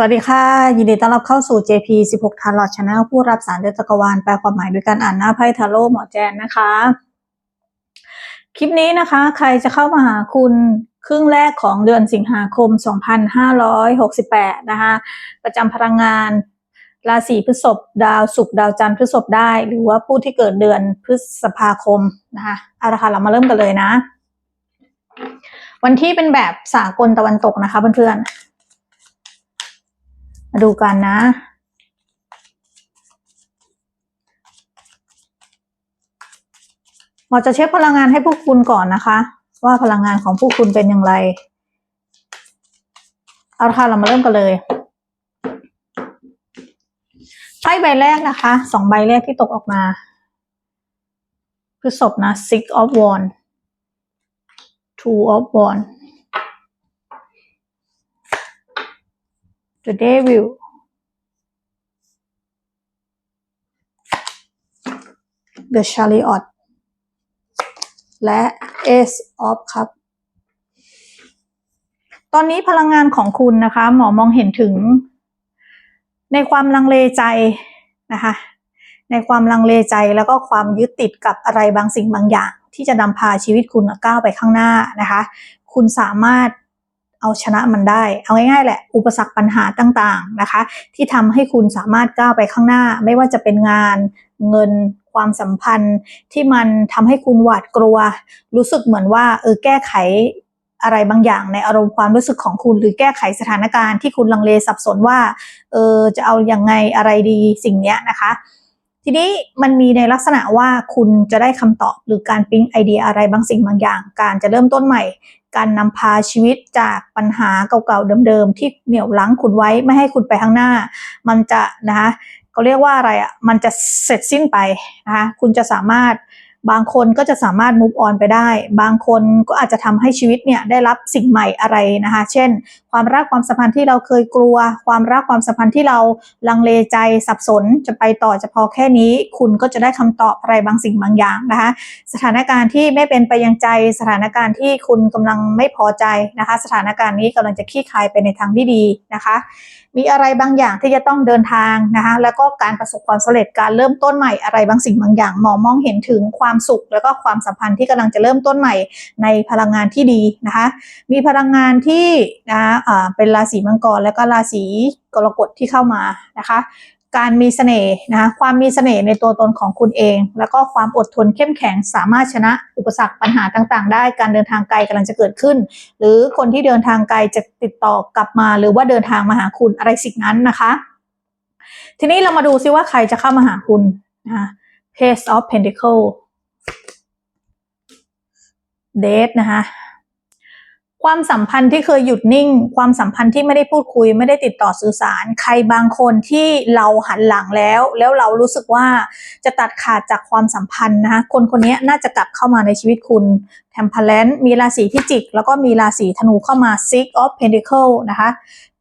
สวัสดีค่ะ ยินดีต้อนรับเข้าสู่ JP 16 t a r o t Channel ผู้รับสารเดินจักรวาลแปลความหมายด้วยการอ่านหน้าไพ่ทาโร่หมอแจนนะคะ คลิปนี้นะคะ ใครจะเข้ามาหาคุณครึ่งแรกของเดือนสิงหาคม 2568 นะคะ ประจำพลังงาน ราศีพฤษภดาวศุกร์ดาวจันทร์พฤษภได้ หรือว่าผู้ที่เกิดเดือนพฤษภาคมนะคะเอาละค่ะเรามาเริ่มกันเลยนะ วันที่เป็นแบบสากลตะวันตกนะคะเพื่อนๆ มาดูกันนะ หมอจะเช็คพลังงานให้พวกคุณก่อนนะคะ ว่าพลังงานของพวกคุณเป็นอย่างไร เอาค่ะเรามาเริ่มกันเลยไพ่ใบแรกนะคะสองใบแรกที่ตกออกมาพฤษภนะ six of wands two of wands the devil the chariot และ ace of cup ตอนนี้พลังงานของคุณนะคะ หมอมองเห็นถึง ในความลังเลใจนะคะ ในความลังเลใจแล้วก็ความยึดติดกับอะไรบางสิ่งบางอย่าง ที่จะนำพาชีวิตคุณก้าวไปข้างหน้านะคะ คุณสามารถ เอาชนะมันได้ เอาง่ายๆแหละ อุปสรรคปัญหาต่างๆนะคะ ที่ทำให้คุณสามารถก้าวไปข้างหน้า ไม่ว่าจะเป็นงาน เงิน ความสัมพันธ์ ที่มันทำให้คุณหวาดกลัว รู้สึกเหมือนว่าเออแก้ไขอะไรบางอย่างในอารมณ์ความรู้สึกของคุณ หรือแก้ไขสถานการณ์ที่คุณลังเลสับสนว่าเออจะเอาอยัางไงอะไรดีสิ่งเนี้ยนะคะ ทีนี้มันมีในลักษณะว่าคุณจะได้คำตอบหรือการปิ๊งไอเดียอะไรบางสิ่งบางอย่าง การจะเริ่มต้นใหม่ การนำพาชีวิตจากปัญหาเก่าๆเดิมๆที่เหนี่ยวลังคุณไว้ไม่ให้คุณไปข้างหน้า มันจะนะคะเขาเรียกว่าอะไรอะมันจะเสร็จสิ้นไปนะคะคุณจะสามารถบางคนก็จะสามารถมุฟออนไปได้ บางคนก็อาจจะทำให้ชีวิตเนี่ยได้รับสิ่งใหม่อะไรนะคะ เช่นความรักความสัมพันธ์ที่เราเคยกลัว ความรักความสัมพันธ์ที่เราลังเลใจสับสนจะไปต่อจะพอแค่นี้ คุณก็จะได้คำตอบอะไรบางสิ่งบางอย่างนะคะ สถานการณ์ที่ไม่เป็นไปยังใจ สถานการณ์ที่คุณกำลังไม่พอใจนะคะ สถานการณ์นี้กำลังจะคลี่คลายไปในทางที่ดีนะคะ มีอะไรบางอย่างที่จะต้องเดินทางนะคะ แล้วก็การประสบความสำเร็จการเริ่มต้นใหม่อะไรบางสิ่งบางอย่างมองมองเห็นถึงความสุข แล้วก็ความสัมพันธ์ที่กำลังจะเริ่มต้นใหม่ในพลังงานที่ดีนะคะ มีพลังงานที่นะคะอ่าเป็นราศีมังกรแล้วก็ราศีกรกฎที่เข้ามานะคะ การมีเสน่ห์นะคะความมีเสน่ห์ในตัวตนของคุณเอง แล้วก็ความอดทนเข้มแข็งสามารถชนะอุปสรรคปัญหาต่างๆ ได้การเดินทางไกลกำลังจะเกิดขึ้น หรือคนที่เดินทางไกลจะติดต่อกลับมาหรือว่าเดินทางมาหาคุณอะไรสิ่งนั้นนะคะ ทีนี้เรามาดูซิว่าใครจะเข้ามาหาคุณนะคะ Page of Pentacle Date นะคะ ความสัมพันธ์ที่เคยหยุดนิ่ง ความสัมพันธ์ที่ไม่ได้พูดคุย ไม่ได้ติดต่อสื่อสาร ใครบางคนที่เราหันหลังแล้ว แล้วเรารู้สึกว่าจะตัดขาดจากความสัมพันธ์นะคะคนคนนี้น่าจะกลับเข้ามาในชีวิตคุณแทมเพลนมีราศีพิจิก แล้วก็มีราศีธนูเข้ามา Six of Pentacle นะคะ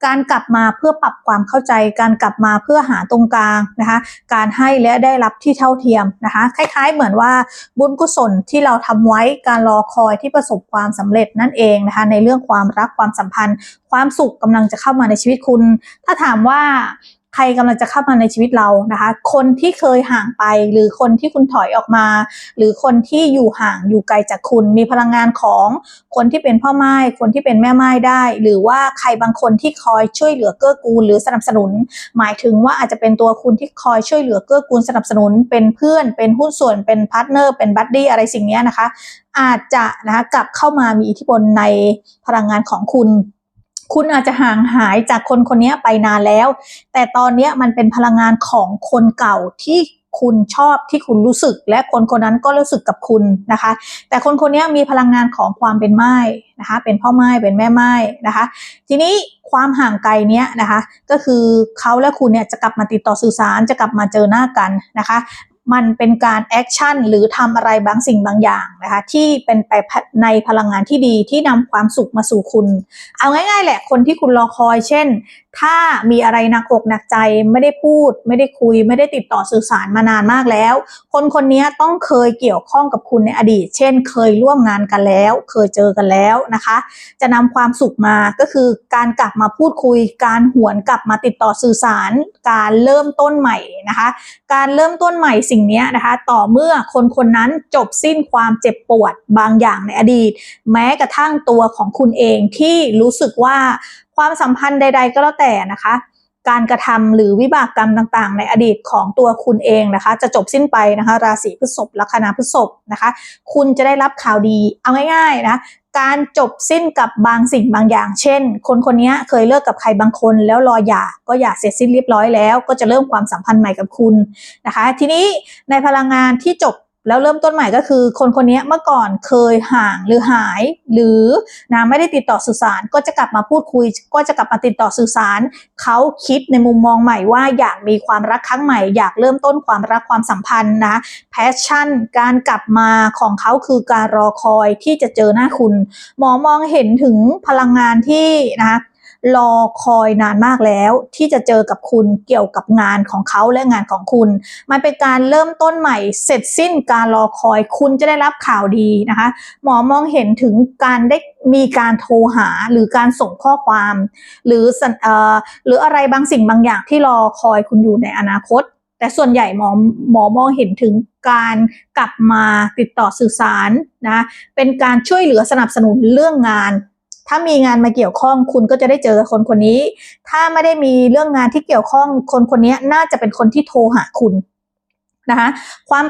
การกลับมาเพื่อปรับความเข้าใจ การกลับมาเพื่อหาตรงกลางนะคะ การให้และได้รับที่เท่าเทียมนะคะ คล้ายๆ เหมือนว่าบุญกุศลที่เราทำไว้การรอคอยที่ประสบความสำเร็จนั่นเองนะคะ ในเรื่องความรักความสัมพันธ์ ความสุขกำลังจะเข้ามาในชีวิตคุณ ถ้าถามว่า ใครกำลังจะเข้ามาในชีวิตเรานะคะ คนที่เคยห่างไป หรือคนที่คุณถอยออกมา หรือคนที่อยู่ห่างอยู่ไกลจากคุณ มีพลังงานของคนที่เป็นพ่อไม้คนที่เป็นแม่ไม้ได้ หรือว่าใครบางคนที่คอยช่วยเหลือเกื้อกูล หรือสนับสนุน หมายถึงว่าอาจจะเป็นตัวคุณที่คอยช่วยเหลือเกื้อกูลสนับสนุน เป็นเพื่อน เป็นหุ้นส่วนเป็นพาร์ทเนอร์เป็นบัดดี้อะไรสิ่งนี้นะคะ อาจจะนะคะกลับเข้ามามีอิทธิพลในพลังงานของคุณ คุณอาจจะห่างหายจากคนคนนี้ไปนานแล้ว แต่ตอนนี้มันเป็นพลังงานของคนเก่าที่คุณชอบที่คุณรู้สึก และคนคนนั้นก็รู้สึกกับคุณนะคะ แต่คนคนนี้มีพลังงานของความเป็นไม้นะคะ เป็นพ่อไม้เป็นแม่ไม้นะคะ ทีนี้ความห่างไกลเนี้ยนะคะ ก็คือเขาและคุณเนี่ยจะกลับมาติดต่อสื่อสารจะกลับมาเจอหน้ากันนะคะ มันเป็นการแอคชั่นหรือทำอะไรบางสิ่งบางอย่างนะคะที่เป็นไปในพลังงานที่ดีที่นำความสุขมาสู่คุณ เอาง่ายๆแหละคนที่คุณรอคอย เช่น ถ้ามีอะไรหนักอกหนักใจไม่ได้พูด ไม่ได้คุย ไม่ได้ติดต่อสื่อสารมานานมากแล้ว คนคนนี้ต้องเคยเกี่ยวข้องกับคุณในอดีต เช่น เคยร่วมงานกันแล้ว เคยเจอกันแล้วนะคะ จะนำความสุขมาก็คือการกลับมาพูดคุย การหวนกลับมาติดต่อสื่อสาร การเริ่มต้นใหม่นะคะ การเริ่มต้นใหม่สิ่งนี้นะคะ ต่อเมื่อคนคนนั้นจบสิ้นความเจ็บปวดบางอย่างในอดีต แม้กระทั่งตัวของคุณเองที่รู้สึกว่า ความสัมพันธ์ใด ๆ ก็แล้วแต่นะคะ การกระทำหรือวิบากกรรมต่างๆ ในอดีตของตัวคุณเองนะคะ จะจบสิ้นไปนะคะ ราศีพฤษภลัคนาพฤษภนะคะ คุณจะได้รับข่าวดีเอาง่ายๆนะการจบสิ้นกับบางสิ่งบางอย่าง เช่น คนคนนี้เคยเลิกกับใครบางคนแล้วรอหย่าก็หย่าเสร็จสิ้นเรียบร้อยแล้ว ก็จะเริ่มความสัมพันธ์ใหม่กับคุณนะคะ ทีนี้ในพลังงานที่จบ แล้วเริ่มต้นใหม่ก็คือ คนคนนี้เมื่อก่อนเคยห่างหรือหาย หรือนะไม่ได้ติดต่อสื่อสาร ก็จะกลับมาพูดคุย ก็จะกลับมาติดต่อสื่อสาร เขาคิดในมุมมองใหม่ว่าอยากมีความรักครั้งใหม่ อยากเริ่มต้นความรักความสัมพันธ์นะแพชชั่น การกลับมาของเขาคือการรอคอยที่จะเจอหน้าคุณ หมอมองเห็นถึงพลังงานที่นะคะ รอคอยนานมากแล้ว ที่จะเจอกับคุณเกี่ยวกับงานของเขาและงานของคุณ มันเป็นการเริ่มต้นใหม่ เสร็จสิ้นการรอคอยคุณจะได้รับข่าวดีนะคะ หมอมองเห็นถึงการได้มีการโทรหาหรือการส่งข้อความ หรือสัญเออหรืออะไรบางสิ่งบางอย่างที่รอคอยคุณอยู่ในอนาคตแต่ส่วนใหญ่หมอหมอมองเห็นถึงการกลับมาติดต่อสื่อสารนะเป็นการช่วยเหลือสนับสนุนเรื่องงาน ถ้ามีงานมาเกี่ยวข้องคุณก็จะได้เจอคนคนนี้ ถ้าไม่ได้มีเรื่องงานที่เกี่ยวข้องคนคนนี้น่าจะเป็นคนที่โทรหาคุณนะคะความ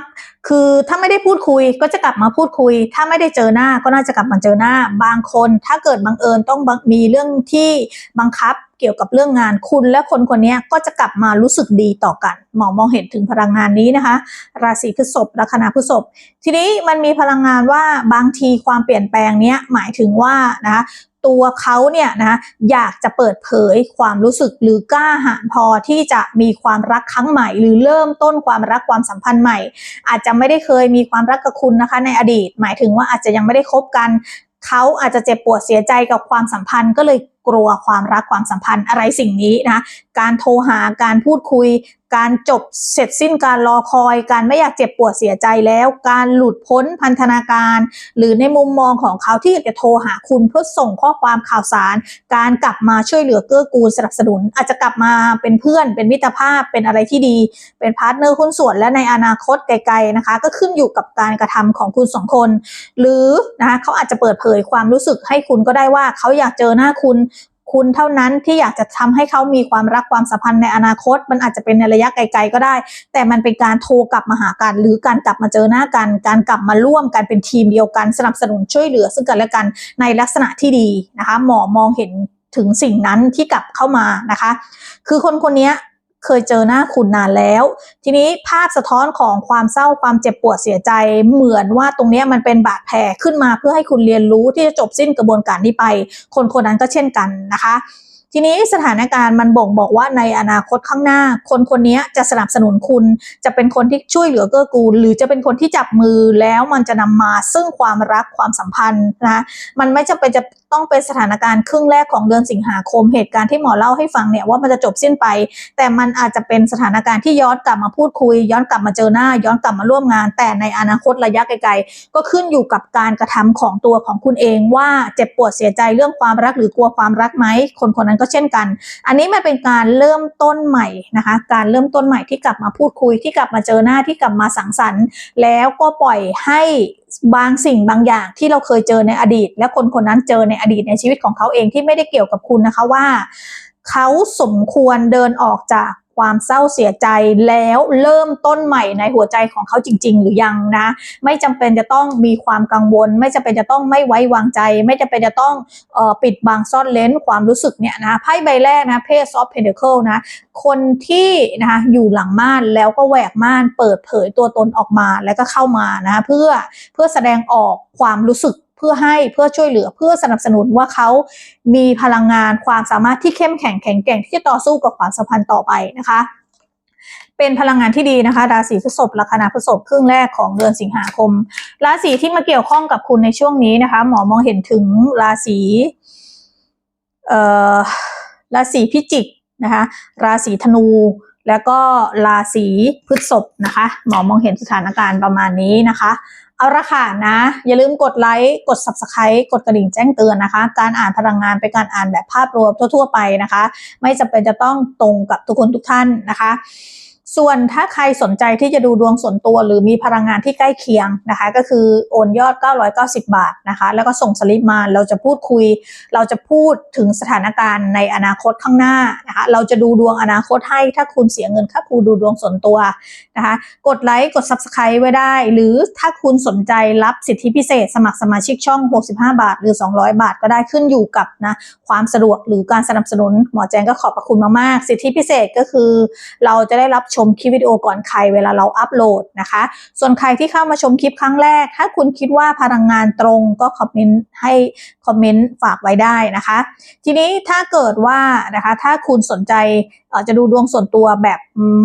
คือถ้าไม่ได้พูดคุยก็จะกลับมาพูดคุย ถ้าไม่ได้เจอหน้าก็น่าจะกลับมาเจอหน้า บางคนถ้าเกิดบังเอิญต้องมีเรื่องที่บังคับ เกี่ยวกับเรื่องงานคุณและคนคนนี้ก็จะกลับมารู้สึกดีต่อกัน หมอมองเห็นถึงพลังงานนี้นะคะ ราศีพฤษภลัคนาพฤษภทีนี้มันมีพลังงานว่าบางทีความเปลี่ยนแปลงเนี้ยหมายถึงว่านะคะตัวเขาเนี่ยนะอยากจะเปิดเผยความรู้สึกหรือกล้าหาญพอที่จะมีความรักครั้งใหม่ หรือเริ่มต้นความรักความสัมพันธ์ใหม่ อาจจะไม่ได้เคยมีความรักกับคุณนะคะ ในอดีต หมายถึงว่าอาจจะยังไม่ได้คบกันเขาอาจจะเจ็บปวดเสียใจกับความสัมพันธ์ก็เลย กลัวความรักความสัมพันธ์อะไรสิ่งนี้นะการโทรหาการพูดคุย การจบเสร็จสิ้นการรอคอย การไม่อยากเจ็บปวดเสียใจแล้ว การหลุดพ้นพันธนาการ หรือในมุมมองของเขาที่อยากจะโทรหาคุณเพื่อส่งข้อความข่าวสาร การกลับมาช่วยเหลือเกื้อกูลสนับสนุน อาจจะกลับมาเป็นเพื่อน เป็นมิตรภาพเป็นอะไรที่ดี เป็นพาร์ทเนอร์หุ้นส่วนและในอนาคตไกลๆนะคะ ก็ขึ้นอยู่กับการกระทำของคุณสองคน หรือนะคะเขาอาจจะเปิดเผยความรู้สึกให้คุณก็ได้ว่าเขาอยากเจอหน้าคุณ คุณเท่านั้นที่อยากจะทำให้เขามีความรักความสัมพันธ์ในอนาคต มันอาจจะเป็นในระยะไกลๆก็ได้ แต่มันเป็นการโทรกลับมาหากัน หรือการกลับมาเจอหน้ากัน การกลับมาร่วมกันเป็นทีมเดียวกันสนับสนุนช่วยเหลือ ซึ่งกันและกันในลักษณะที่ดีนะคะ หมอมองเห็นถึงสิ่งนั้นที่กลับเข้ามานะคะ คือคนคนนี้ เคยเจอหน้าคุณนานแล้ว ทีนี้ภาพสะท้อนของความเศร้าความเจ็บปวดเสียใจ เหมือนว่าตรงนี้มันเป็นบาดแผลขึ้นมาเพื่อให้คุณเรียนรู้ที่จะจบสิ้นกระบวนการนี้ไป คนคนนั้นก็เช่นกันนะคะ ทีนี้สถานการณ์มันบ่งบอกว่าในอนาคตข้างหน้า คนคนนี้จะสนับสนุนคุณ จะเป็นคนที่ช่วยเหลือเกื้อกูล หรือจะเป็นคนที่จับมือแล้วมันจะนำมาซึ่งความรักความสัมพันธ์นะมันไม่จำเป็นจะต้องเป็นสถานการณ์ครึ่งแรกของเดือนสิงหาคมเหตุการณ์ที่หมอเล่าให้ฟังเนี่ยว่ามันจะจบสิ้นไป แต่มันอาจจะเป็นสถานการณ์ที่ย้อนกลับมาพูดคุย ย้อนกลับมาเจอหน้า ย้อนกลับมาร่วมงาน แต่ในอนาคตระยะไกลๆก็ขึ้นอยู่กับการกระทำของตัวของคุณเองว่าเจ็บปวดเสียใจเรื่องความรักหรือกลัวความรักไหมคนคนนั้นก็เช่นกัน อันนี้มันเป็นการเริ่มต้นใหม่นะคะ การเริ่มต้นใหม่ที่กลับมาพูดคุยที่กลับมาเจอหน้าที่กลับมาสังสรรค์ แล้วก็ปล่อยให้บางสิ่งบางอย่างที่เราเคยเจอในอดีต และคนคนนั้นเจอในอดีตในชีวิตของเขาเองที่ไม่ได้เกี่ยวกับคุณนะคะว่า เขาสมควรเดินออกจาก ความเศร้าเสียใจแล้วเริ่มต้นใหม่ในหัวใจของเขาจริง ๆ หรือยังนะ ไม่จำเป็นจะต้องมีความกังวล ไม่จำเป็นจะต้องไม่ไว้วางใจ ไม่จำเป็นจะต้องออปิดบังซ่อนเลนความรู้สึกเนี่ยนะไพ่ใบแรกนะเพศซอฟเพนเดเคิลนะคนที่นะคะอยู่หลังม่านแล้วก็แหวกม่านเปิดเผยตัวตนออกมาแล้วก็เข้ามานะเพื่อเพื่อแสดงออกความรู้สึก เพื่อให้เพื่อช่วยเหลือเพื่อสนับสนุนว่าเขามีพลังงานความสามารถที่เข้มแข็งแข็งแกร่งที่จะต่อสู้กับความสัมพันธ์ต่อไปนะคะ เป็นพลังงานที่ดีนะคะ ราศีพฤษภลัคนาพฤษภครึ่งแรกของเดือนสิงหาคม ราศีที่มาเกี่ยวข้องกับคุณในช่วงนี้นะคะ หมอมองเห็นถึงราศีเอ่อราศีพิจิกนะคะราศีธนูแล้วก็ราศีพฤษภนะคะ หมอมองเห็นสถานการณ์ประมาณนี้นะคะ เอาละค่ะนะ อย่าลืมกดไลค์กด subscribe กดกระดิ่งแจ้งเตือนนะคะ การอ่านพลังงานเป็นการอ่านแบบภาพรวมทั่ว ๆ ไปนะคะ ไม่จำเป็นจะต้องตรงกับทุกคนทุกท่านนะคะ ส่วนถ้าใครสนใจที่จะดูดวงส่วนตัวหรือมีพลังงานที่ใกล้เคียงนะคะ ก็คือโอนยอด 990 บาทนะคะ แล้วก็ส่งสลิปมาเราจะพูดคุย เราจะพูดถึงสถานการณ์ในอนาคตข้างหน้านะคะเราจะดูดวงอนาคตให้ถ้าคุณเสียเงินค่าครูดูดวงส่วนตัวนะคะ กดไลค์กด Subscribe ไว้ได้ หรือถ้าคุณสนใจรับสิทธิพิเศษ สมัครสมาชิกช่อง 65 บาท หรือ 200 บาทก็ได้ขึ้นอยู่กับนะความสะดวกหรือการสนับสนุนหมอแจงก็ขอบพระคุณมากๆสิทธิพิเศษก็คือ เราจะได้รับชชมคลิปวิดีโอก่อนใครเวลาเราอัปโหลดนะคะ ส่วนใครที่เข้ามาชมคลิปครั้งแรก ถ้าคุณคิดว่าพลังงานตรงก็คอมเมนต์ให้คอมเมนต์ฝากไว้ได้นะคะ ทีนี้ถ้าเกิดว่านะคะถ้าคุณสนใจจะดูดวงส่วนตัวแบบ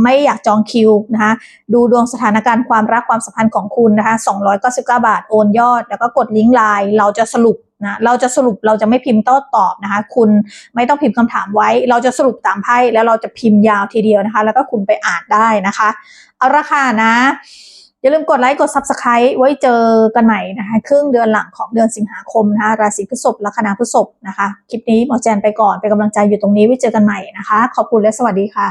ไม่อยากจองคิวนะคะดูดวงสถานการณ์ความรักความสัมพันธ์ของคุณนะคะ299 บาทโอนยอด แล้วก็กดลิงก์ไลน์เราจะสรุป นะเราจะสรุปเราจะไม่พิมพ์โต้ตอบนะคะ คุณไม่ต้องพิมพ์คำถามไว้ เราจะสรุปตามไพ่แล้วเราจะพิมพ์ยาวทีเดียวนะคะ แล้วก็คุณไปอ่านได้นะคะ เอาละค่ะนะ อย่าลืมกดไลค์กด Subscribe ไว้เจอกันใหม่นะคะครึ่งเดือนหลังของเดือนสิงหาคมนะคะราศีพฤษภลัคนาพฤษภนะคะ คลิปนี้หมอแจนไปก่อนเป็นกำลังใจอยู่ตรงนี้ไว้เจอกันใหม่นะคะ ขอบคุณและสวัสดีค่ะ